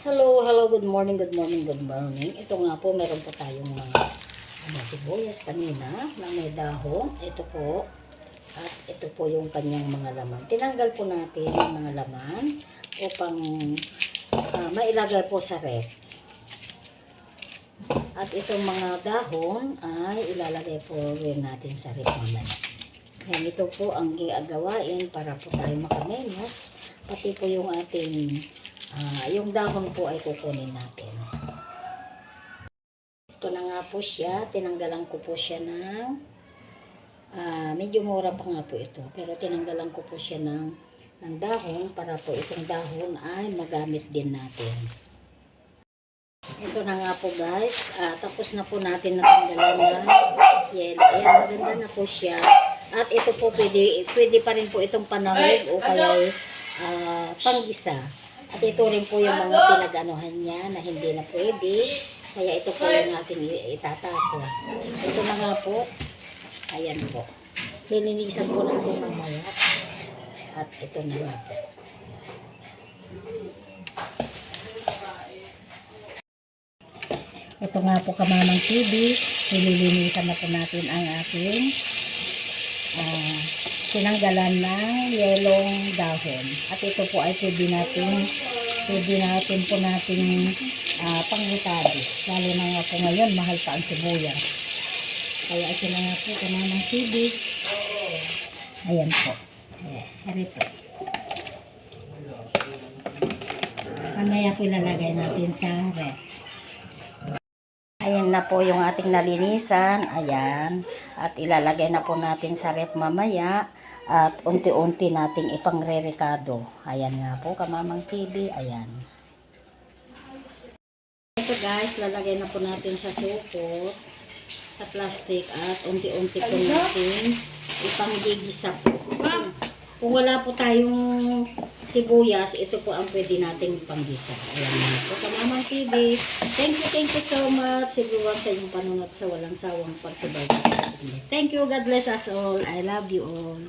Hello, hello, good morning, good morning, good morning. Ito nga po, meron po tayong mga ano, sibuyas kanina na may dahon. Ito po, at ito po yung kanyang mga laman. Tinanggal po natin yung mga laman upang ah, mailagay po sa ref. At itong mga dahon ay ilalagay po rin natin sa ref mamaya. Yan, ito po ang gagawain para po tayo makamenos. Pati po yung ating, ah, yung dahon po ay kukunin natin. Ito na nga po siya. Tinanggalan ko po siya ng, ah, medyo mura pa nga po ito. Pero tinanggalan ko po siya ng, ng dahon para po itong dahon ay magamit din natin. Ito na nga po guys. Ah, tapos na po natin natanggalan ng yellow. Ayan, maganda na po siya. At ito po pwede, pwede pa rin po itong panahog o kaya ah, panggisa. At ito rin po yung mga pinag-anuhan niya na hindi na pwede. Kaya ito po yung aking itatapon. Ito na nga po. Ayan po. Lininisan po natin mamaya. At ito na nga po. Ito nga po kamamang TV. Nililinisan na po natin ang aking ah, tinanggalan ng yelong dahon. At ito po ay pwede natin pwede natin po natin uh, pangutado. Lalo na nga po ngayon, mahal pa ang sibuyas. Kaya ito na nga po kamamang TV. Ayan po. Ayan, hari po. Mamaya po ilalagay natin sa ref. Ayan na po yung ating nalinisan. Ayan. At ilalagay na po natin sa ref mamaya. At unti-unti nating ipangre-recado. Ayan nga po, kamamang TV. Ayan. Ito guys, lalagay na po natin sa supot. Sa plastic. At unti-unti po natin ipanggigisa po. Kung wala po tayong sibuyas, ito po ang pwede nating panggisa. Ayan na po. Kamamang TV. Thank you, thank you so much everyone sa inyong panunod sa walang sawang pagsubaybay sa. Thank you. God bless us all. I love you all.